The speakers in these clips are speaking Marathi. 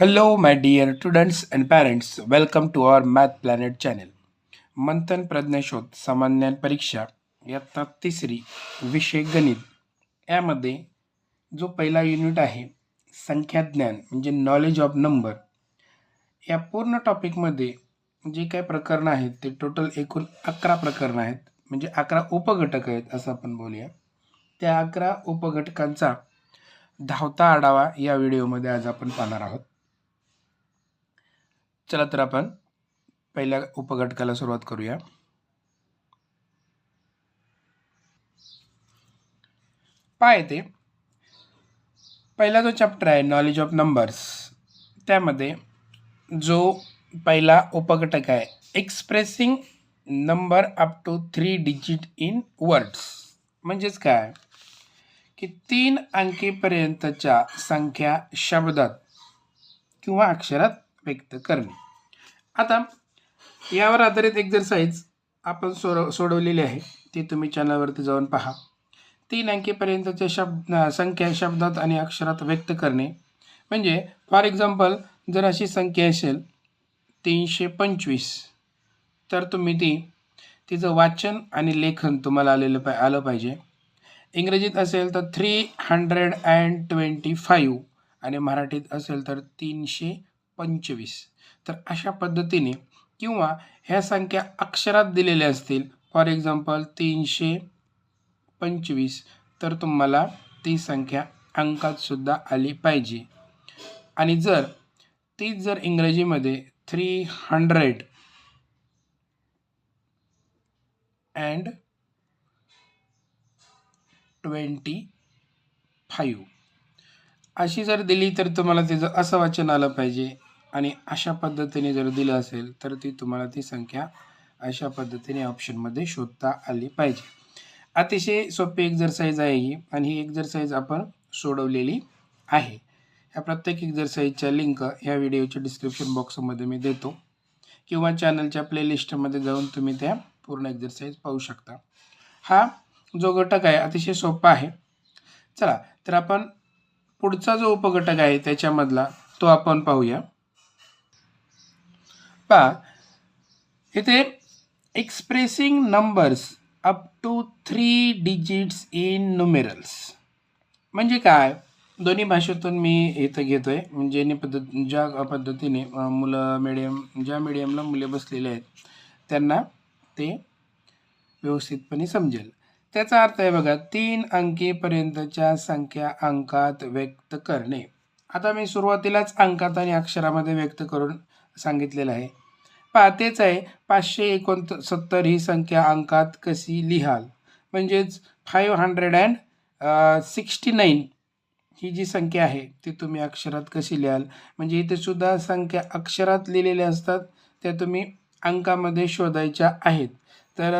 Hello, my dear students and parents. Welcome to our Math Planet channel. Manthan Pradnyashodh सामान्य परीक्षा इयत्ता तिसरी विषय गणित यामध्ये जो पहिला युनिट आहे संख्याज्ञान म्हणजे नॉलेज ऑफ नंबर या पूर्ण टॉपिकमध्ये जे काही प्रकरणं आहेत ते टोटल एकूण अकरा प्रकरणं आहेत म्हणजे अकरा उपघटक आहेत असं आपण बोलूया त्या अकरा उपघटकांचा धावता आढावा या व्हिडिओमध्ये आज आपण पाहणार आहोत चला तर आपण पहिल्या उपघटकाला सुरुवात करूया. पहा येते पहिला जो चॅप्टर आहे नॉलेज ऑफ नंबर्स त्यामध्ये जो पहिला उपघटक आहे expressing number up to three digit in words म्हणजेच काय? की तीन अंकीपर्यंतच्या संख्या शब्दात किंवा अक्षरात व्यक्त करणे. आता यावर आधारित एक्झरसाइज आपण सोडव सोडवलेली आहे ती तुम्ही चॅनलवरती जाऊन पहा. तीन अंकीपर्यंतच्या शब्द संख्या शब्दात आणि अक्षरात व्यक्त करणे. म्हणजे फॉर एक्झाम्पल जर अशी संख्या असेल तीनशे पंचवीस तर तुम्ही ती तिचं वाचन आणि लेखन तुम्हाला आलेलं पाय आलं पाहिजे. इंग्रजीत असेल तर three hundred and twenty five आणि मराठीत असेल तर तीनशे पंचवीस. तर अशा पद्धतीने किंवा ह्या संख्या अक्षरात दिलेल्या असतील फॉर एक्झाम्पल तीनशे पंचवीस तर तुम्हाला ती संख्या अंकातसुद्धा आली पाहिजे. आणि जर तीच जर इंग्रजीमध्ये three hundred and twenty five अशी जर दिली तर तुम्हाला तिचं असं वाचन आलं पाहिजे. आणि अशा पद्धतीने जर दिलं असेल तर ती तुम्हाला ती संख्या अशा पद्धतीने ऑप्शनमध्ये शोधता आली पाहिजे. अतिशय सोपी एक्झरसाईज आहे ही आणि ही एक्झरसाईज आपण सोडवलेली आहे. ह्या प्रत्येक एक्झरसाईजच्या लिंक ह्या व्हिडिओच्या डिस्क्रिप्शन बॉक्समध्ये मी देतो. किंवा चॅनलच्या प्लेलिस्टमध्ये जाऊन तुम्ही त्या पूर्ण एक्झरसाईज पाहू शकता. हा जो घटक आहे अतिशय सोपा आहे. चला तर आपण पुढचा जो उपघटक आहे त्याच्यामधला तो आपण पाहूया. पहा इथे expressing numbers up to three digits in numerals म्हणजे काय? दोन्ही भाषेतून मी इथं घेतो आहे म्हणजे पद्धत ज्या पद्धतीने मुलं मिडियम ज्या मिडियमला मुले बसलेले आहेत त्यांना ते व्यवस्थितपणे समजेल. त्याचा अर्थ आहे बघा तीन अंकीपर्यंतच्या संख्या अंकात व्यक्त करणे. आता मी सुरुवातीलाच अंकात आणि अक्षरामध्ये व्यक्त करून सांगितलेलं आहे. पाहतेच तेच आहे. पाचशे एकोणत सत्तर ही संख्या अंकात कशी लिहाल? म्हणजेच five hundred and sixty nine ही जी संख्या आहे ती तुम्ही अक्षरात कशी लिहाल? म्हणजे इथे सुद्धा संख्या अक्षरात लिहिलेल्या असतात त्या तुम्ही अंकामध्ये शोधायच्या आहेत. तर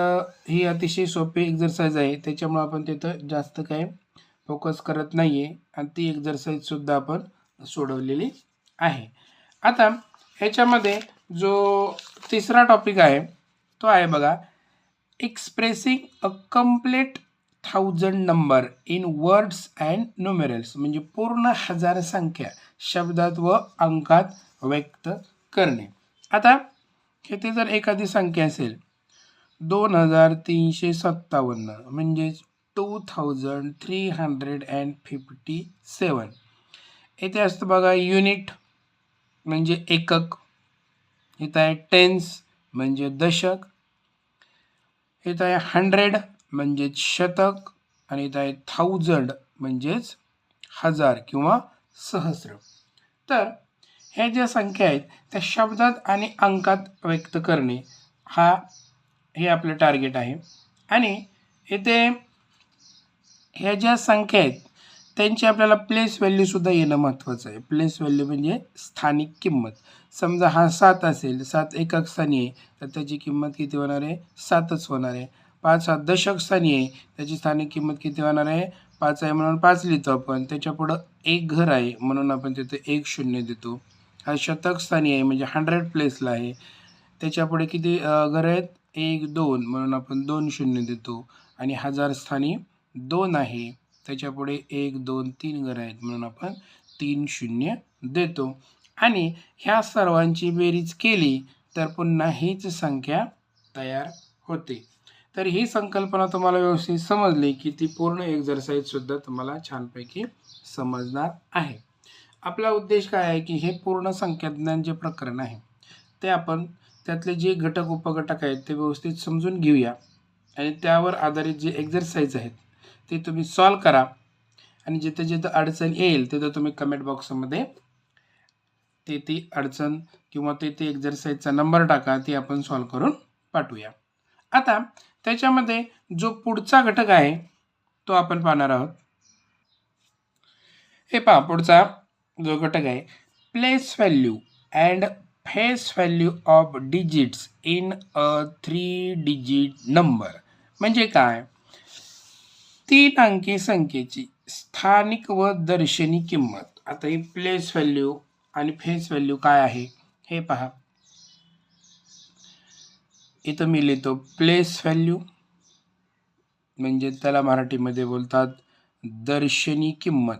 ही अतिशय सोपी एक्झरसाईज आहे. त्याच्यामुळं आपण तिथं जास्त काय फोकस करत नाही आहे आणि ती एक्झरसाईजसुद्धा आपण सोडवलेली आहे. आता ह्याच्यामध्ये जो तिसरा टॉपिक आहे तो आहे बघा expressing a complete thousand number in words and numerals म्हणजे पूर्ण हजार संख्या शब्दात व अंकात व्यक्त करणे. आता इथे जर एखादी संख्या असेल दोन हजार तीनशे सत्तावन्न म्हणजेच two thousand three hundred and fifty seven येथे असतं बघा युनिट म्हणजे एकक. इथं आहे टेन्स म्हणजे दशक इथं आहे हंड्रेड म्हणजेच शतक आणि इथं आहे थाउजंड म्हणजेच हजार किंवा सहस्र. तर ह्या ज्या संख्या आहेत त्या शब्दात आणि अंकात व्यक्त करणे हा हे आपलं टार्गेट आहे. आणि इथे ह्या ज्या संख्या आहेत त्यांची आपल्याला प्लेस व्हॅल्यूसुद्धा येणं महत्त्वाचं आहे. प्लेस व्हॅल्यू म्हणजे स्थानिक किंमत. समजा हा सात असेल सात एकक स्थानी आहे तर त्याची किंमत किती होणार आहे? सातच होणार आहे. पाच हा दशक स्थानी आहे त्याची स्थानिक किंमत किती होणार आहे? पाच आहे म्हणून पाच लिहितो आपण. त्याच्या पुढं एक घर आहे म्हणून आपण तिथे एक शून्य देतो. हा शतक स्थानी आहे म्हणजे हंड्रेड प्लेसला आहे. त्याच्यापुढे किती घर आहेत? एक दोन म्हणून आपण दोन शून्य देतो. आणि हजार स्थानी दोन आहे. त्याच्यापुढे एक दोन तीन घर आहेत म्हणून आपण तीन शून्य देतो. आणि ह्या सर्वांची बेरीज केली तर पुन्हा हीच संख्या तयार होते. तर ही संकल्पना तुम्हाला व्यवस्थित समजली की ती पूर्ण एक्झरसाईजसुद्धा तुम्हाला छानपैकी समजणार आहे. आपला उद्देश काय आहे की हे पूर्ण संख्याज्ञान जे प्रकरण आहे ते आपण त्यातले जे घटक उपघटक आहेत ते व्यवस्थित समजून घेऊया. आणि त्यावर आधारित जे एक्झरसाईज आहेत ते तुम्ही सॉल्व करा. आणि जिथे जिथं अडचण येईल तिथं तुम्ही कमेंट बॉक्समध्ये ते ती अडचण किंवा ते ते एक्झरसाईजचा नंबर टाका ती आपण सॉल्व करून पाठवूया. आता त्याच्यामध्ये जो पुढचा घटक आहे तो आपण पाहणार आहोत. हे पहा पुढचा जो घटक आहे place value and face value of digits in a three digit number म्हणजे काय? तीन अंकी संख्येची स्थानिक व दर्शनी किंमत. आता ही प्लेस व्हॅल्यू आणि फेस व्हॅल्यू काय आहे हे पहा. इथं मी लिहितो प्लेस व्हॅल्यू म्हणजे त्याला मराठीमध्ये बोलतात दर्शनी किंमत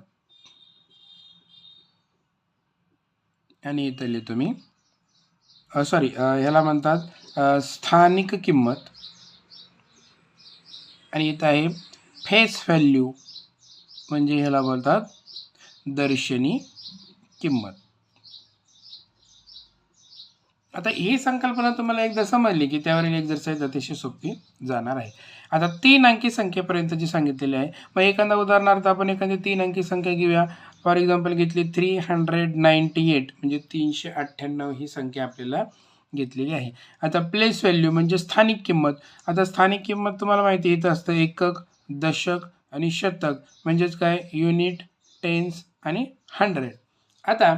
आणि इथं लिहितो मी सॉरी ह्याला म्हणतात स्थानिक किंमत आणि इथं आहे फेस व्हॅल्यू म्हणजे ह्याला बोलतात दर्शनी किंमत आता ही संकल्पना तुम्हाला एकदा समजली की त्यावरील एक्झरसाईज अतिशय सोपी जाणार आहे. आता तीन अंकी संख्येपर्यंत जी सांगितलेली आहे मग एखादा उदाहरणार्थ आपण एखादी तीन अंकी संख्या घेऊया. फॉर एक्झाम्पल घेतली थ्री हंड्रेड नाईन्टी एट म्हणजे तीनशे अठ्ठ्याण्णव ही संख्या आपल्याला घेतलेली आहे. आता प्लेस व्हॅल्यू म्हणजे स्थानिक किंमत. आता स्थानिक किंमत तुम्हाला माहिती येत इथं असतं एकक दशक आणि शतक. म्हणजेच काय? युनिट टेन्स आणि हंड्रेड आता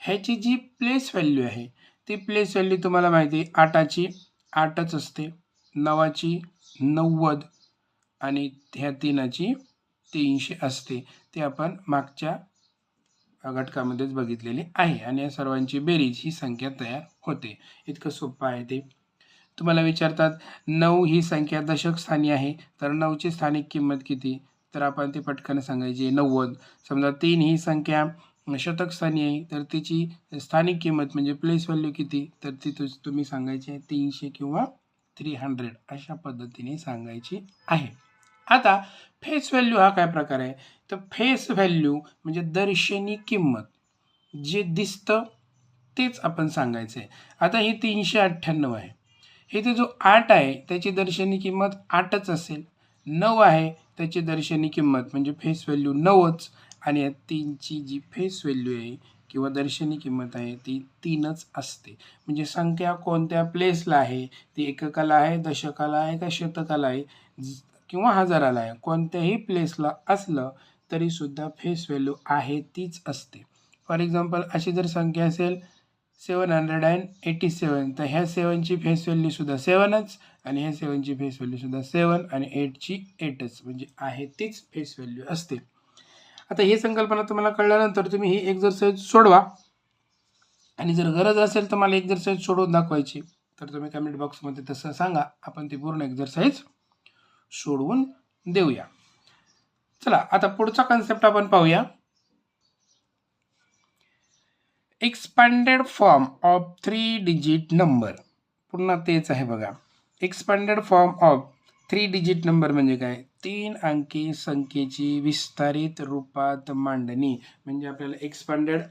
ह्याची जी प्लेस व्हॅल्यू आहे ती प्लेस व्हॅल्यू तुम्हाला माहिती आहे आठाची. आठच असते. नवाची नव्वद आणि ह्या तीनाची तीनशे असते. ते आपण मागच्या घटकामध्येच बघितलेली आहे आणि या सर्वांची बेरीज ही संख्या तयार होते. इतकं सोपं आहे ते. तुम्हाला विचारतात नऊ ही संख्या दशक स्थानी आहे. तर नऊची स्थानिक किंमत किती? तर आपण ती पटकन सांगायची नव्वद. समजा तीन ही संख्या म्हणजे शतक स्थानी आहे तर तिची स्थानिक किंमत म्हणजे प्लेस व्हॅल्यू किती? तर ती तुझ तुम्ही सांगायची आहे तीनशे किंवा थ्री हंड्रेड अशा पद्धतीने सांगायची आहे. आता फेस व्हॅल्यू हा काय प्रकार आहे? तर फेस व्हॅल्यू म्हणजे दर्शनी किंमत. जे दिसतं तेच आपण सांगायचं आहे आता ही तीनशे अठ्ठ्याण्णव आहे. इथे जो आठ आहे त्याची दर्शनी किंमत आठच असेल. नऊ आहे त्याची दर्शनी किंमत म्हणजे फेस व्हॅल्यू नऊच. आणि या तीनची जी फेस व्हॅल्यू आहे किंवा दर्शनी किंमत आहे ती तीनच असते. म्हणजे संख्या कोणत्या प्लेसला आहे? ती एककाला आहे दशकाला आहे का शतकाला आहे? ज- किंवा हजाराला आहे. कोणत्याही प्लेसला असलं तरीसुद्धा फेस व्हॅल्यू आहे तीच असते. फॉर एक्झाम्पल अशी जर संख्या असेल seven hundred and eighty seven तर ह्या सेवनची फेस व्हॅल्यूसुद्धा सेवनच आणि ह्या सेवनची फेस व्हॅल्यूसुद्धा सेवन आणि एटची एटच म्हणजे आहे तीच फेस व्हॅल्यू असते. आता ही संकल्पना तुम्हाला कळल्यानंतर तुम्ही ही एक्झरसाईज सोडवा. आणि जर गरज असेल तर मला एक्झरसाईज सोडवून दाखवायची तर तुम्ही कमेंट बॉक्समध्ये तसं सांगा. आपण ती पूर्ण एक्झरसाईज सोडवून देऊया. चला आता पुढचा कन्सेप्ट आपण पाहूया. Expanded form of three digit number पुन्हा तेच आहे बघा. Expanded form of three digit number म्हणजे काय? तीन अंकी संख्येची विस्तारित रूपात मांडणी. म्हणजे आपल्याला एक्सपांडेड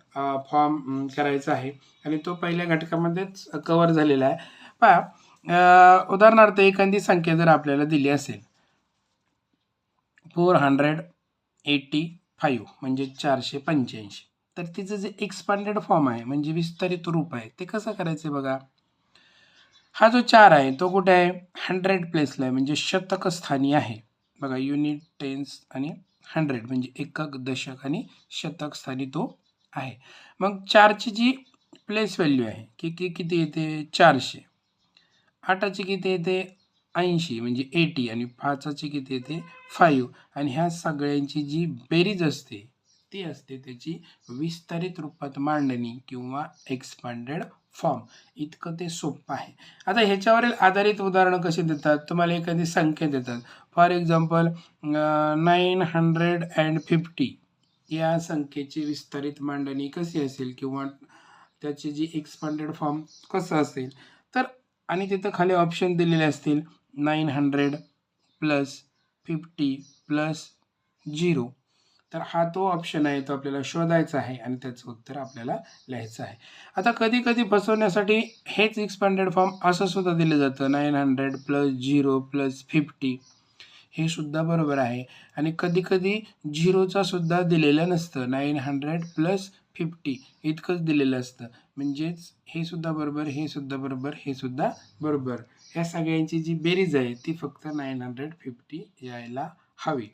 फॉर्म करायचा आहे. आणि तो पहिल्या घटकामध्येच कवर झालेला आहे. पहा उदाहरणार्थ एखादी संख्या जर आपल्याला दिली असेल. फोर हंड्रेड एटी फाईव्ह म्हणजे चारशे पंच्याऐंशी. तर तिचं जे एक्सपांडेड फॉर्म आहे म्हणजे विस्तारित रूप आहे ते कसं करायचं बघा? हा जो चार आहे तो कुठे आहे? हंड्रेड प्लेसला आहे. म्हणजे शतकस्थानी आहे. बघा युनिट टेन्स आणि हंड्रेड म्हणजे एकक दशक आणि शतक स्थानी तो आहे. मग चारची जी प्लेस व्हॅल्यू आहे की की किती येते? चारशे. आठाची किती येते? ऐंशी. म्हणजे एटी आणि पाचाची किती येते? फाईव्ह आणि ह्या सगळ्यांची जी बेरीज असते ती असते त्याची विस्तारित रूपात मांडणी किंवा एक्सपांडेड फॉर्म इतकं ते सोपं आहे. आता ह्याच्यावरील आधारित उदाहरणं कशी देतात? तुम्हाला एखादी संख्या देतात. For example nine hundred and fifty या संख्येची विस्तारित मांडणी कशी असेल किंवा त्याची जी एक्सपांडेड फॉर्म कसं असेल? तर आणि तिथं खाली ऑप्शन दिलेले असतील nine hundred plus fifty plus zero तर हा तो ऑप्शन आहे तो आपल्याला शोधायचा आहे आणि त्याचं उत्तर आपल्याला लिहायचं आहे. आता कधी कधी फसवण्यासाठी हेच एक्सपांडेड फॉर्म असं सुद्धा दिलं जातं. Nine hundred plus zero plus fifty हे सुद्धा बरोबर आहे. आणि कधी कधी झिरोचा सुद्धा दिलेलं नसतं. नाईन हंड्रेड प्लस फिफ्टी इतकंच दिलेलं असतं. म्हणजेच हे सुद्धा बरोबर हे सुद्धा बरोबर हे सुद्धा बरोबर. या सगळ्यांची जी बेरीज आहे ती फक्त नाईन हंड्रेड फिफ्टी यायला हवी.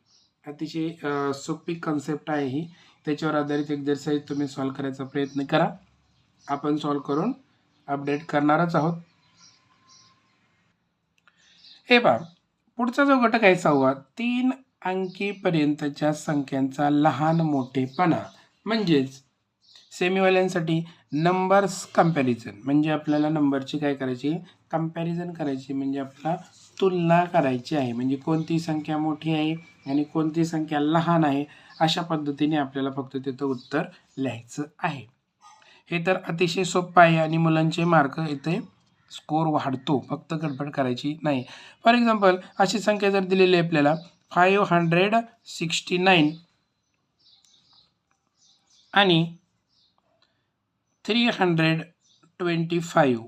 अतिशय सोपी कन्सेप्ट आहे ही. त्याच्यावर आधारित एक्झरसाईज तुम्ही सॉल्व करायचा प्रयत्न करा. आपण सॉल्व करून अपडेट करणारच आहोत. हे पहा पुढचा जो घटक आहे सहावा तीन अंकीपर्यंतच्या संख्यांचा लहान मोठेपणा. म्हणजेच सेमीवाल्यांसाठी नंबर्स कंपॅरिझन म्हणजे आपल्याला नंबरची काय करायची? कंपॅरिझन करायची. म्हणजे आपल्याला तुलना करायची आहे. म्हणजे कोणती संख्या मोठी आहे? आणि कोणती संख्या लहान आहे अशा पद्धतीने आपल्याला फक्त तिथं उत्तर लिहायचं आहे. हे तर अतिशय सोपं आहे आणि मुलांचे मार्क इथे स्कोर वाढतो. फक्त गडबड करायची नाही. फॉर एक्झाम्पल अशी संख्या जर दिलेली आहे आपल्याला फाईव्ह हंड्रेड सिक्स्टी नाईन आणि थ्री हंड्रेड ट्वेंटी फाईव्ह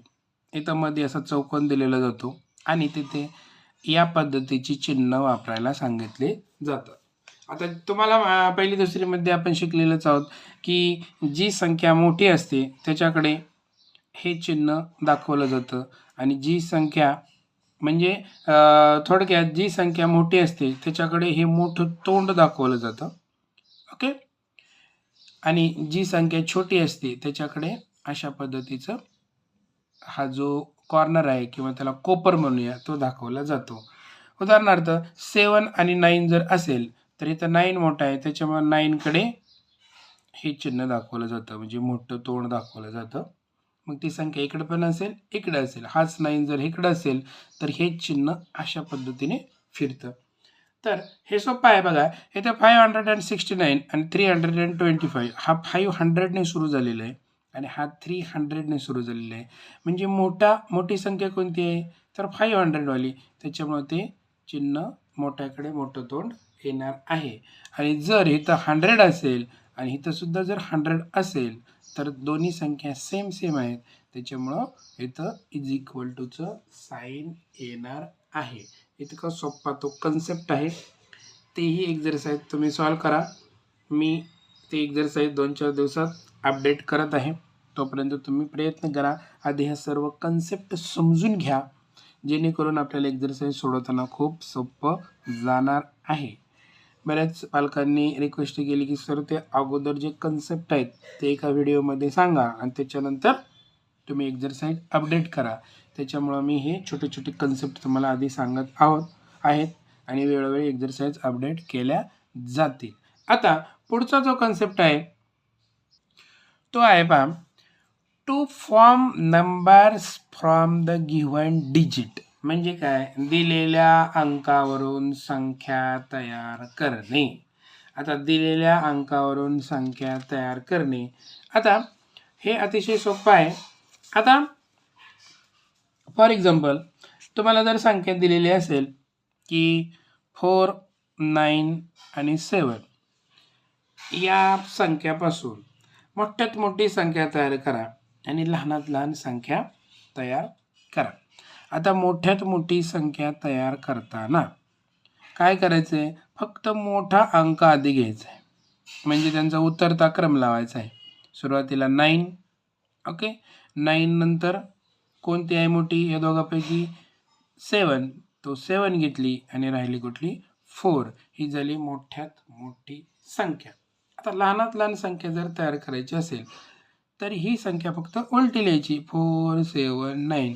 इथं मध्ये असा चौकोन दिलेला जातो आणि तिथे या पद्धतीची चिन्ह वापरायला सांगितले जातं आता तुम्हाला पहिली दुसरीमध्ये आपण शिकलेलंच आहोत की जी संख्या मोठी असते त्याच्याकडे हे चिन्ह दाखवलं जातं. आणि जी संख्या म्हणजे थोडक्यात जी संख्या मोठी असते त्याच्याकडे हे मोठं तोंड दाखवलं जातं. ओके? आणि जी संख्या छोटी असते त्याच्याकडे अशा पद्धतीचं हा जो कॉर्नर आहे किंवा त्याला कोपर म्हणूया तो दाखवला जातो. उदाहरणार्थ सेवन आणि नाईन जर असेल तर इथं नाईन मोठा आहे त्याच्यामुळे नाईनकडे हे चिन्ह दाखवलं जातं म्हणजे मोठं तोंड दाखवलं जातं. मग ती संख्या इकडं पण असेल इकडं असेल. हाच नाईन जर इकडं असेल तर हे चिन्ह अशा पद्धतीने फिरतं. तर हे सोपं आहे बघा. इथे five hundred and sixty nine आणि three hundred and twenty five हा फाईव्ह हंड्रेडने सुरू झालेला आहे. आणि हा थ्री हंड्रेडने सुरू झालेला आहे. म्हणजे मोठा मोठी संख्या कोणती आहे? तर फाईव्ह हंड्रेडवाली त्याच्यामुळे ते चिन्ह मोठ्याकडे मोठं तोंड येणार आहे. आणि जर इथं हंड्रेड असेल आणि इथंसुद्धा जर हंड्रेड असेल तर दोन्ही संख्या सेम सेम आहेत. त्याच्यामुळं इथं इज इक्वल टूचं साईन येणार आहे. इतका सोप्पा तो कन्सेप्ट आहे. तेही एक्झरसाईज तुम्ही सॉल्व करा. मी ते एक्झरसाईज दोन चार दिवसात अपडेट करत आहे. तोपर्यंत तुम्ही प्रयत्न करा आधी ह्या सर्व कन्सेप्ट समजून घ्या. जेणेकरून आपल्याला एक्झरसाईज सोडवताना खूप सोपं जाणार आहे. बऱ्याच पालकांनी रिक्वेस्ट केली की सर ते अगोदर जे कन्सेप्ट आहेत ते एका व्हिडिओमध्ये सांगा आणि त्याच्यानंतर तुम्ही एक्झरसाईज अपडेट करा. त्याच्यामुळं मी हे छोटे छोटे कन्सेप्ट तुम्हाला आधी सांगत आहोत आहेत आणि वेळोवेळी एक्झरसाईज अपडेट केल्या जातील. आता पुढचा जो कन्सेप्ट आहे तो आहे पहा to form numbers from the given digit म्हणजे काय? दिलेल्या अंकावरून संख्या तयार करणे. आता दिलेल्या अंकावरून संख्या तयार करणे. आता हे अतिशय सोपं आहे. आता फॉर एक्झाम्पल तुम्हाला जर संख्या दिलेली असेल की फोर नाईन आणि सेवन या संख्यापासून मोठ्यात मोठी संख्या तयार करा. आणि लहानात लहान संख्या तयार करा. आता मोठ्यात मोठी संख्या तयार करताना काय करायचं आहे फक्त मोठा अंक आधी घ्यायचा आहे म्हणजे त्यांचा उतरता क्रम लावायचा आहे. सुरुवातीला नाईन ओके नाईन नंतर कोणती आहे मोठी? या दोघांपैकी सेवन तो सेवन घेतली आणि राहिली कुठली? फोर ही झाली मोठ्यात मोठी संख्या. आता लहानात लहान संख्या जर तयार करायची असेल तर ही संख्या फक्त उलटी लिहायची. फोर सेवन नाईन.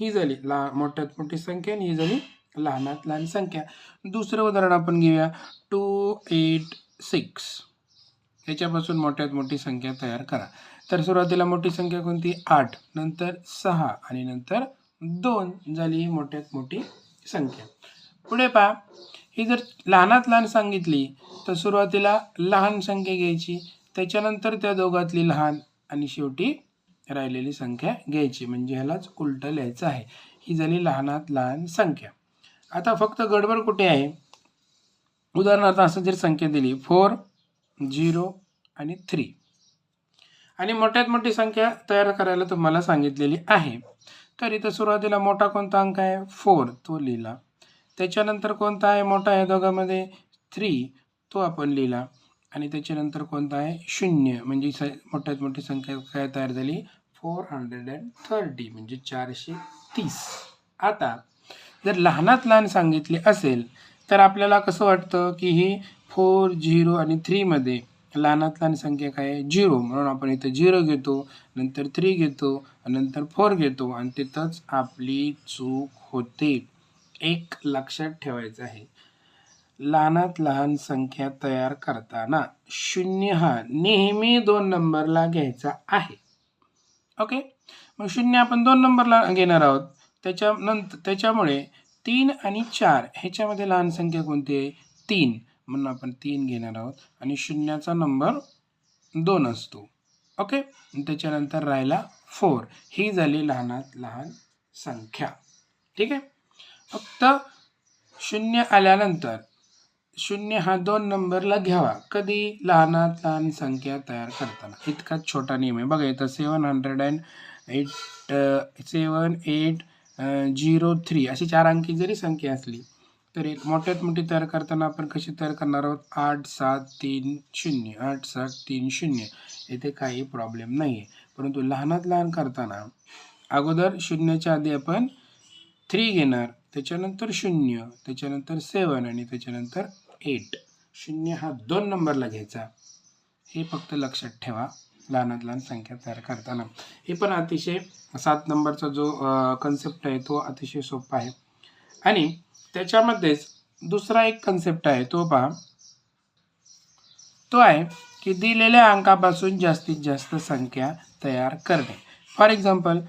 ही झाली ला मोठ्यात मोठी संख्या आणि ही झाली लहानात लहान संख्या. दुसरं उदाहरण आपण घेऊया. Two eight six. याच्यापासून मोठ्यात मोठी संख्या तयार करा. तर सुरुवातीला मोठी संख्या कोणती? आठ. नंतर सहा आणि नंतर दोन झाली ही मोठ्यात मोठी संख्या. पुढे पहा. ही जर लहानात लहान सांगितली तर सुरुवातीला लहान संख्या घ्यायची. त्याच्यानंतर त्या दोघातली लहान आणि शेवटी राहिलेली संख्या घ्यायची. म्हणजे ह्यालाच उलटं लिहायचं आहे. ही झाली लहानात लहान संख्या. आता फक्त गडबड कुठे आहे? उदाहरणार्थ असं जर संख्या दिली फोर झिरो आणि थ्री आणि मोठ्यात मोठी संख्या तयार करायला तुम्हाला सांगितलेली आहे. तर इथं सुरुवातीला मोठा कोणता अंक आहे? फोर तो लिहिला. त्याच्यानंतर कोणता आहे? मोठा आहे दोघांमध्ये. थ्री तो आपण लिहिला. आणि त्याच्यानंतर कोणता आहे? शून्य. म्हणजे स मोठ्यात मोठी संख्या काय तयार झाली? Four hundred and thirty. म्हणजे चारशे तीस. आता जर लहानात लहान सांगितले असेल तर आपल्याला कसं वाटतं की ही फोर झिरो आणि थ्रीमध्ये लहानात लहान संख्या काय आहे? झिरो. म्हणून आपण इथं झिरो घेतो नंतर थ्री घेतो नंतर फोर घेतो. आणि तिथंच आपली चूक होते. एक लक्षात ठेवायचं आहे. लहानात लहान संख्या तयार करताना शून्य हा नेहमी दोन नंबरला घ्यायचा आहे. ओके? मग शून्य आपण दोन नंबरला घेणार आहोत. त्याच्यानंतर त्याच्यामुळे तीन आणि चार ह्याच्यामध्ये लहान संख्या कोणती आहे? तीन. म्हणून आपण तीन घेणार आहोत. आणि शून्याचा नंबर दोन असतो. ओके? त्याच्यानंतर राहिला फोर. ही झाली लहानात लहान संख्या. ठीक आहे? फक्त शून्य आल्यानंतर शून्य हा दोन नंबरला घ्यावा. कधी? लहानात लहान संख्या तयार करताना. इतकाच छोटा नियम आहे. बघा इथं seven hundred and eight seven eight zero three अशी चार अंकी जरी संख्या असली तर एक मोठ्यात मोठी तयार करताना आपण कशी तयार करणार आहोत? आठ सात तीन शून्य. आठ सात तीन शून्य. येथे काही प्रॉब्लेम नाही आहे परंतु लहानात लहान करताना अगोदर शून्याच्या आधी आपण थ्री घेणार. त्याच्यानंतर शून्य. त्याच्यानंतर सेवन आणि त्याच्यानंतर एट शून्य हा दोन नंबरला घ्यायचा. हे फक्त लक्षात ठेवा. लहानात लहान संख्या तयार करताना. हे पण अतिशय सात नंबरचा जो कन्सेप्ट आहे तो अतिशय सोपा आहे. आणि त्याच्यामध्येच दुसरा एक कन्सेप्ट आहे तो पहा. तो आहे की दिलेल्या अंकापासून जास्तीत जास्त संख्या तयार करणे. फॉर एक्झाम्पल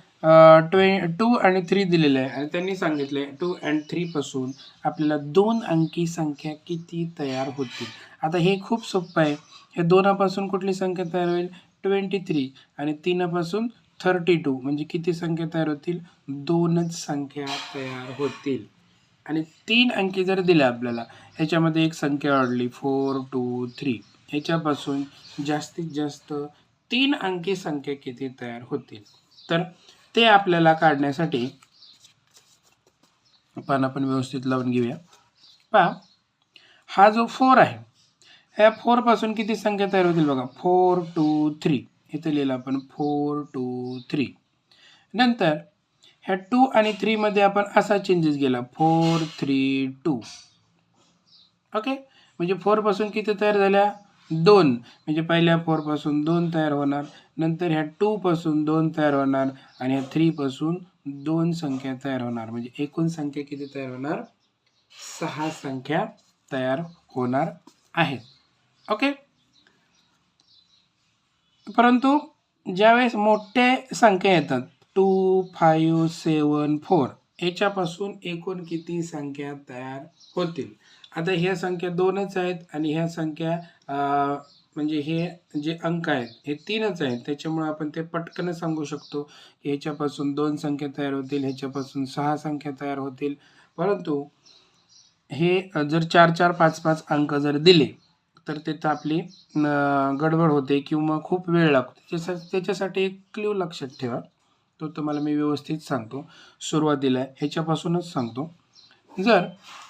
ट्वे टू आणि थ्री दिलेले आहे. आणि त्यांनी सांगितले टू अँड थ्रीपासून आपल्याला दोन अंकी संख्या किती तयार होतील? आता हे खूप सोपं आहे. हे दोनापासून कुठली संख्या तयार होईल? ट्वेंटी थ्री आणि तीनापासून थर्टी टू म्हणजे किती संख्या तयार होतील? दोनच संख्या तयार होतील. आणि तीन अंकी जर दिल्या आपल्याला ह्याच्यामध्ये एक संख्या वाढली फोर टू थ्री ह्याच्यापासून जास्तीत जास्त तीन अंकी संख्या किती तयार होतील? तर ते आपल्याला काढण्यासाठी पान आपण व्यवस्थित लावून घेऊया. पहा हा जो फोर आहे ह्या फोरपासून किती संख्या तयार होतील बघा. Four two three. इथं लिहिलं आपण फोर टू थ्री. नंतर ह्या टू आणि थ्रीमध्ये आपण असा चेंजेस गेला फोर थ्री टू. ओके? म्हणजे फोरपासून किती तयार झाल्या? दोन. म्हणजे पहिल्या फोरपासून दोन तयार होणार. नंतर ह्या टूपासून दोन तयार होणार आणि ह्या थ्रीपासून दोन संख्या तयार होणार. म्हणजे एकूण संख्या किती तयार होणार? सहा संख्या तयार होणार आहेत. ओके परंतु ज्यावेळेस मोठे संख्या येतात टू फाईव्ह सेवन फोर याच्यापासून एकूण किती संख्या तयार होतील? आता ह्या संख्या दोनच आहेत आणि ह्या संख्या म्हणजे हे जे अंक आहेत हे तीनच आहेत. त्याच्यामुळे आपण ते पटकन सांगू शकतो की ह्याच्यापासून दोन संख्या तयार होतील ह्याच्यापासून सहा संख्या तयार होतील. परंतु हे जर चार चार पाच पाच अंक जर दिले तर तिथं आपली गडबड होते किंवा खूप वेळ लागतो. त्याच्या त्याच्यासाठी एक क्ल्यू लक्षात ठेवा. तो तुम्हाला मी व्यवस्थित सांगतो. सुरुवातीला ह्याच्यापासूनच सांगतो. जर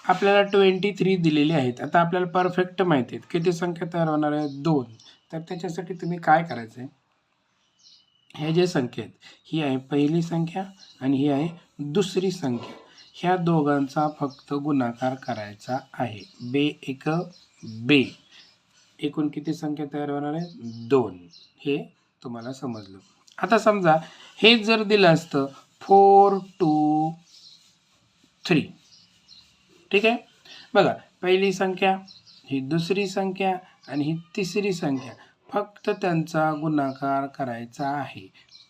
आपल्याला ट्वेंटी थ्री दिलेली आहेत. आता आपल्याला परफेक्ट माहिती आहेत. किती संख्या तयार होणार आहे? दोन. तर त्याच्यासाठी तुम्ही काय करायचं आहे? हे जे संख्या आहेत ही आहे पहिली संख्या आणि ही आहे दुसरी संख्या. ह्या दोघांचा फक्त गुणाकार करायचा आहे. बे एक बे. एकूण किती संख्या तयार होणार आहे? दोन. हे तुम्हाला समजलं. आता समजा हे जर दिलं असतं फोर टू थ्री ठीक आहे? बघा पहिली संख्या ही दुसरी संख्या आणि ही तिसरी संख्या. फक्त त्यांचा गुणाकार करायचा आहे.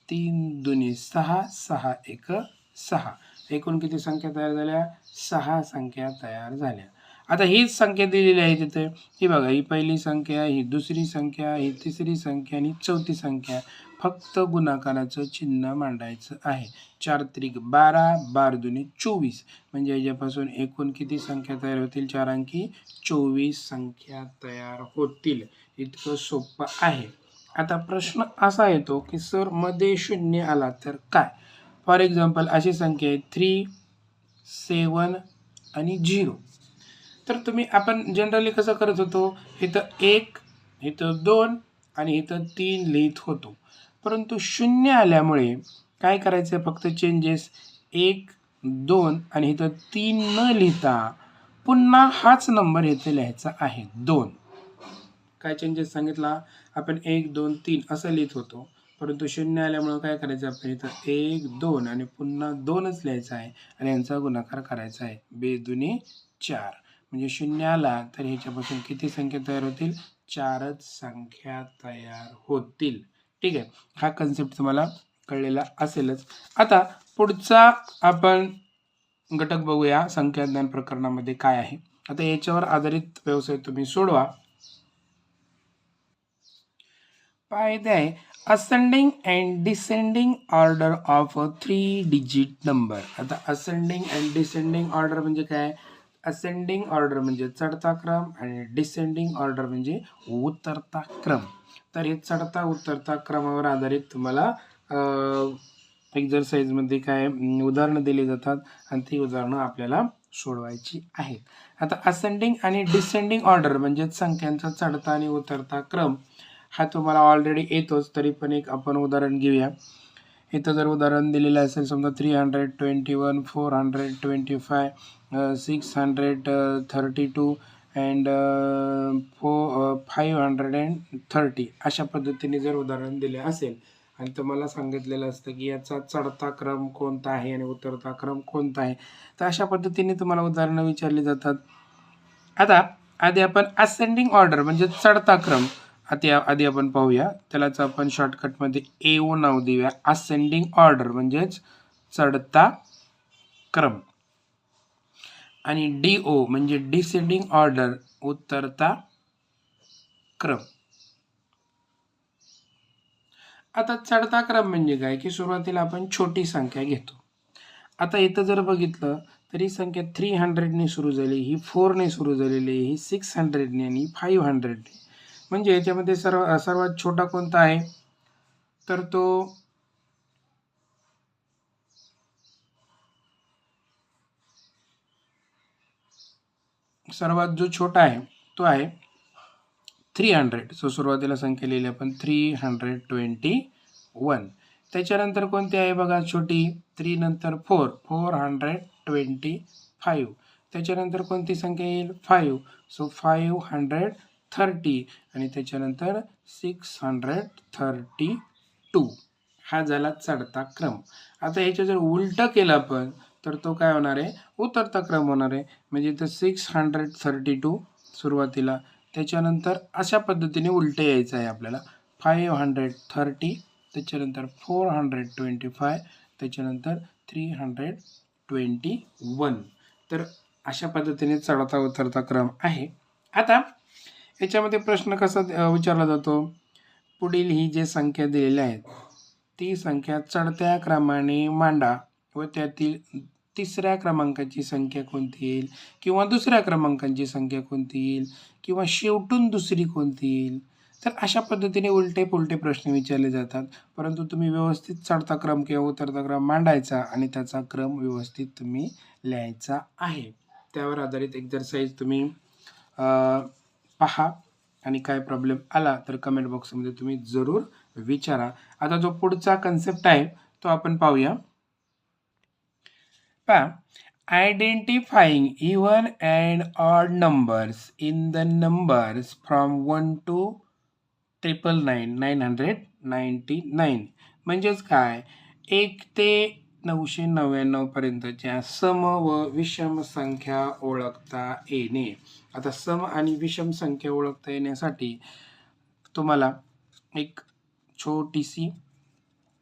तीन दुनी सहा सहा एक सहा. एकूण किती संख्या तयार झाल्या? सहा संख्या तयार झाल्या. आता हीच संख्या दिलेली आहे तिथे. ही बघा ही पहिली संख्या ही दुसरी संख्या ही तिसरी संख्या आणि चौथी संख्या. फक्त गुणाकाराचं चिन्ह मांडायचं आहे. चार त्रिक बारा बार दुने चोवीस. म्हणजे याच्यापासून एकूण किती संख्या तयार होतील? चार अंकी चोवीस संख्या तयार होतील. इतकं सोपं आहे. आता प्रश्न असा येतो की सरमध्ये शून्य आला तर काय? फॉर एक्झाम्पल अशी संख्या आहे थ्री सेवन आणि झिरो. तर तुम्ही आपण जनरली कसं करत होतो? इथं एक इथं दोन आणि इथं तीन लिहित होतो. परंतु शून्य आल्यामुळे काय करायचं? फक्त चेंजेस एक दोन आणि इथं तीन न लिहिता पुन्हा हाच नंबर इथे लिहायचा आहे. दोन. काय चेंजेस सांगितला? आपण एक दोन तीन असं लिहित होतो. परंतु शून्य आल्यामुळं काय करायचं? आपण इथं एक दोन आणि पुन्हा दोनच लिहायचं आहे. आणि यांचा गुणाकार करायचा आहे. बेदुनी चार. म्हणजे शून्य आला तर ह्याच्यापासून किती संख्या तयार होतील? चारच संख्या तयार होतील. ठीक आहे. हा कन्सेप्ट तुम्हाला कळलेला असेलच. आता पुढचा आपण घटक बघूया संख्याज्ञान प्रकरणामध्ये काय आहे. आता याच्यावर आधारित व्यवसाय तुम्ही सोडवा. पायदे आहे ascending and descending order of a three digit number आता असेंडिंग अँड डिसेंडिंग ऑर्डर म्हणजे काय? असेंडिंग ऑर्डर म्हणजे चढता क्रम आणि डिसेंडिंग ऑर्डर म्हणजे उतरता क्रम. तर हे चढता उतरता क्रमावर आधारित तुम्हाला एक्झरसाईजमध्ये काय उदाहरणं दिली जातात आणि ती उदाहरणं आपल्याला सोडवायची आहेत. आता असेंडिंग आणि डिसेंडिंग ऑर्डर म्हणजेच संख्यांचा चढता आणि उतरता क्रम हा तुम्हाला ऑलरेडी येतोच तरी पण एक आपण उदाहरण घेऊया. इथं जर उदाहरण दिलेलं असेल समजा three hundred twenty one four hundred twenty five six hundred thirty two and फो फाईव्ह हंड्रेड अँड थर्टी अशा पद्धतीने जर उदाहरण दिले असेल आणि तुम्हाला सांगितलेलं असतं की याचा चढता क्रम कोणता आहे आणि उतरता क्रम कोणता आहे तर अशा पद्धतीने तुम्हाला उदाहरणं विचारली जातात. आता आधी आपण असेंडिंग ऑर्डर म्हणजे चढता क्रम आधी आधी आपण पाहूया. त्यालाच आपण शॉर्टकटमध्ये ए ओ नाव देऊया. असेंडिंग ऑर्डर म्हणजेच चढता क्रम. आणि डी ओ म्हणजे डिसेंडिंग ऑर्डर उत्तरता क्रम. आता चढता क्रम म्हणजे काय? की सुरुवातीला आपण छोटी संख्या घेतो. आता इथं जर बघितलं तर ही संख्या थ्री हंड्रेडने सुरू झाली ही फोरने सुरू झालेली आहे ही सिक्स हंड्रेडने आणि फाईव्ह हंड्रेडने म्हणजे याच्यामध्ये सर्व सर्वात छोटा कोणता आहे? तर तो सर्वात जो छोटा आहे तो आहे थ्री हंड्रेड सो सुरुवातीला संख्या लिहिली आपण थ्री हंड्रेड ट्वेंटी वन त्याच्यानंतर कोणती आहे बघा छोटी? थ्री नंतर four four hundred twenty five त्याच्यानंतर कोणती संख्या येईल? Five so five hundred thirty आणि त्याच्यानंतर सिक्स हंड्रेड थर्टी टू हा झाला चढता क्रम. आता याच्या जर उलटं केलं आपण तर तो काय होणार आहे? उतरता क्रम होणार आहे. म्हणजे इथं सिक्स हंड्रेड थर्टी टू सुरुवातीला. त्याच्यानंतर अशा पद्धतीने उलटं यायचं आहे आपल्याला. फाईव्ह हंड्रेड थर्टी त्याच्यानंतर फोर हंड्रेड ट्वेंटी फाय त्याच्यानंतर थ्री हंड्रेड ट्वेंटी वन तर अशा पद्धतीने चढता उतरता क्रम आहे. आता याच्यामध्ये प्रश्न कसा विचारला जातो? पुढील ही जे संख्या दिलेल्या आहेत ती संख्या चढत्या क्रमाने मांडा व त्यातील तिसऱ्या क्रमांकाची संख्या कोणती येईल? किंवा दुसऱ्या क्रमांकाची संख्या कोणती येईल? किंवा शेवटून दुसरी कोणती येईल? तर अशा पद्धतीने उलटे पुलटे प्रश्न विचारले जातात. परंतु तुम्ही व्यवस्थित चढता क्रम किंवा उतरता क्रम मांडायचा आणि त्याचा क्रम व्यवस्थित तुम्ही लिहायचा आहे. त्यावर आधारित एक्झरसाईज तुम्ही पहा आणि काय प्रॉब्लेम आला तर कमेंट बॉक्समध्ये तुम्ही जरूर विचारा. आता जो पुढचा कन्सेप्ट आहे तो आपण पाहूया. पहा identifying even and odd numbers in the numbers from one to triple nine nine hundred ninety nine म्हणजेच काय? एक ते नऊशे नव्याण्णवपर्यंतच्या सम व विषम संख्या ओळखता येणे. आता सम आणि विषम संख्या ओळखता येण्यासाठी तुम्हाला एक छोटीशी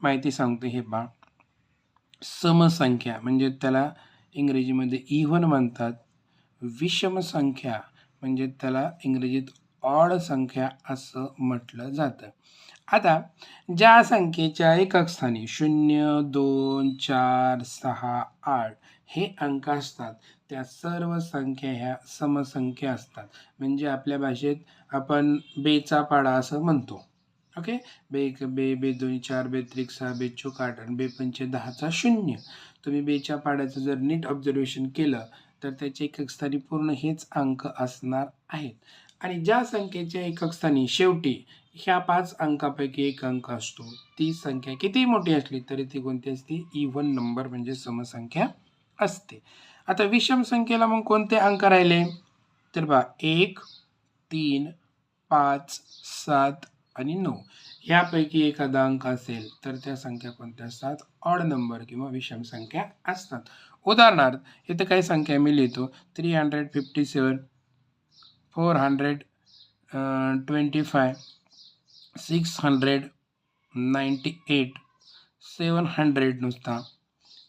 माहिती सांगतो हे बा समसंख्या म्हणजे त्याला इंग्रजीमध्ये इव्हन म्हणतात. विषम संख्या म्हणजे त्याला इंग्रजीत ऑड संख्या असं म्हटलं जातं. आता ज्या संख्येच्या एकक स्थानी शून्य दोन चार सहा आठ हे अंक असतात त्या सर्व संख्या ह्या समसंख्या असतात. म्हणजे आपल्या भाषेत आपण बेचा पाडा असं म्हणतो. ओके? बे एक बे बे दोन चार बे त्रिक सहा बे चोक आठ आणि बे पंच दहाचा शून्य. तुम्ही बेच्या पाड्याचं जर नीट ऑब्झर्वेशन केलं तर त्याचे एककस्थानी पूर्ण हेच अंक असणार आहेत. आणि ज्या संख्येच्या एककस्थानी शेवटी ह्या पाच अंकापैकी एक अंक असतो ती संख्या किती मोठी असली तरी ती कोणती असते? E इव्हन नंबर म्हणजे समसंख्या असते. आता विषम संख्येला मग कोणते अंक राहिले? तर बा एक तीन पाच सात आणि नऊ. ह्यापैकी एखादा अंक असेल तर त्या संख्या कोणत्या असतात? ऑड नंबर किंवा विषम संख्या असतात. उदाहरणार्थ इथं काही संख्या मी लिहितो. Three hundred fifty seven four hundred twenty five six hundred ninety eight seven hundred नुसता.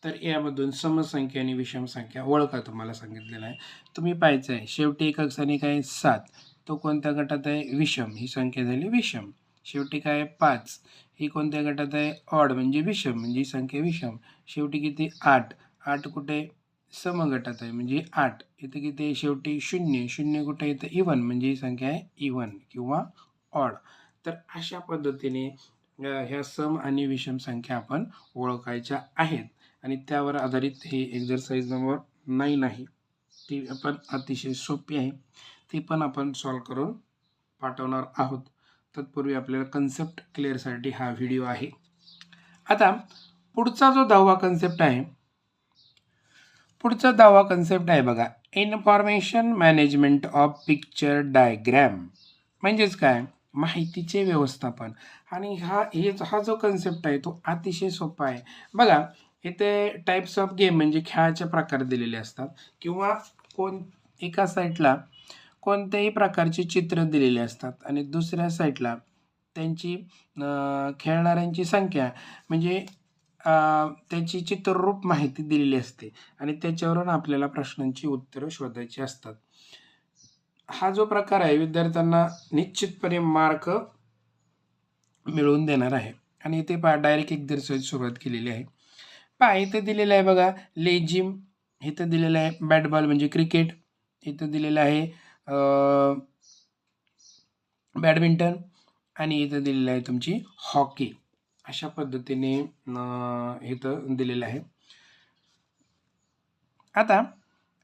तर यामधून समसंख्या आणि विषम संख्या ओळखा तुम्हाला सांगितलेलं आहे. तुम्ही पाहायचं आहे. शेवटी एकक स्थानी काय सात. तो कोणत्या गटात आहे? विषम. ही संख्या झाली विषम. शेवटी काय आहे? पाच. ही कोणत्या गटात आहे? ऑड म्हणजे विषम म्हणजे ही संख्या विषम. शेवटी किती? आठ. आठ कुठे? समगटात आहे म्हणजे आठ. इथं किती आहे? शेवटी शून्य. शून्य कुठे? येतं इवन म्हणजे ही संख्या आहे इवन किंवा ऑड तर अशा पद्धतीने ह्या सम आणि विषम संख्या आपण ओळखायच्या आहेत. आणि त्यावर आधारित हे एक्झरसाइज नंबर नाही ती आपण अतिशय सोपी आहे. ती पण आपण सॉल्व करून पाठवणार आहोत. तत्पूर्वी आपल्याला कन्सेप्ट क्लिअरसाठी हा व्हिडिओ आहे. आता पुढचा जो दहावा कन्सेप्ट आहे पुढचा दहावा कन्सेप्ट आहे बघा information management of picture diagram म्हणजेच काय? माहितीचे व्यवस्थापन. आणि हा हे हा जो कन्सेप्ट आहे तो अतिशय सोपा आहे. बघा इथे टाईप्स ऑफ गेम म्हणजे खेळाचे प्रकार दिलेले असतात. किंवा कोण एका साईडला कोणत्याही प्रकारचे चित्र दिलेले असतात. आणि दुसऱ्या साईडला त्यांची खेळणाऱ्यांची संख्या म्हणजे त्याची चित्ररूप माहिती दिलेली असते. आणि त्याच्यावरून आपल्याला प्रश्नांची उत्तरं शोधायची असतात. हा जो प्रकार आहे विद्यार्थ्यांना निश्चितपणे मार्क मिळवून देणार आहे. आणि इथे पहा डायरेक्ट एक्झरसाइज सुरुवात केलेली आहे. पहा इथं दिलेलं आहे बघा लेजिम इथं दिलेलं आहे बॅट बॉल म्हणजे क्रिकेट इथं दिलेलं आहे बॅडमिंटन आणि इथं दिलेलं आहे तुमची हॉकी. अशा पद्धतीने इथं दिलेलं आहे. आता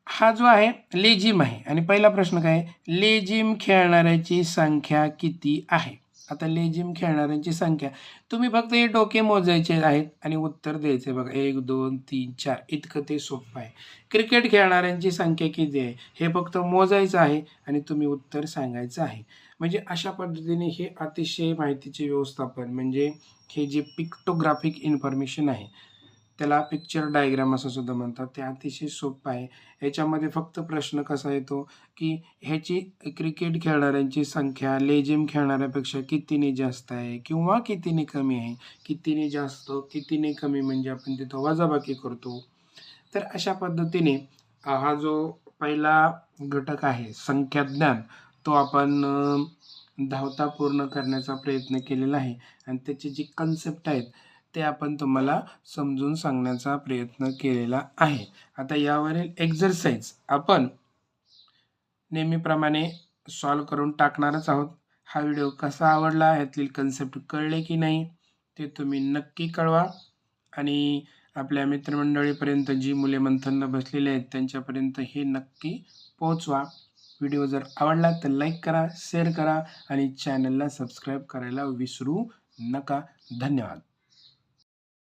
हा जो आहे लेझिम आहे. आणि पहिला प्रश्न काय आहे? खेळणाऱ्याची संख्या किती आहे? आता लेझिम खेळणाऱ्यांची संख्या. तुम्ही फक्त हे डोके मोजायचे आहेत आणि उत्तर द्यायचे बघा. एक दोन तीन चार. इतकं ते सोपं आहे. क्रिकेट खेळणाऱ्यांची संख्या किती आहे? हे फक्त मोजायचं आहे आणि तुम्ही उत्तर सांगायचं आहे. म्हणजे अशा पद्धतीने हे अतिशय माहितीचे व्यवस्थापन म्हणजे हे जे पिक्टोग्राफिक इन्फॉर्मेशन आहे त्याला पिक्चर डायग्राम असं सुद्धा म्हणतात. ते अतिशय सोपं आहे. याच्यामध्ये फक्त प्रश्न कसा येतो की ह्याची क्रिकेट खेळणाऱ्यांची संख्या लेजिम खेळणाऱ्यापेक्षा कितीने जास्त आहे किंवा कितीने कमी आहे? कितीने जास्त कितीने कमी म्हणजे आपण तिथं वजाबाकी करतो. तर अशा पद्धतीने हा जो पहिला घटक आहे संख्याज्ञान तो आपण धावता पूर्ण करण्याचा प्रयत्न केलेला आहे. आणि त्याची जी कन्सेप्ट आहेत ते आपण तुम्हाला समजून सांगण्याचा प्रयत्न केलेला आहे. आता यावरील एक्झरसाइज आपण नेहमीप्रमाणे सॉल्व करून टाकणारच आहोत. हा व्हिडिओ कसा आवडला यातील कन्सेप्ट कळले की नाही ते तुम्ही नक्की कळवा. आणि आपल्या मित्रमंडळीपर्यंत जी मुले मंथनला बसलेले आहेत त्यांच्यापर्यंत हे नक्की पोहोचवा. व्हिडिओ जर आवडला तर लाईक करा शेअर करा आणि चॅनलला सबस्क्राईब करायला विसरू नका. धन्यवाद.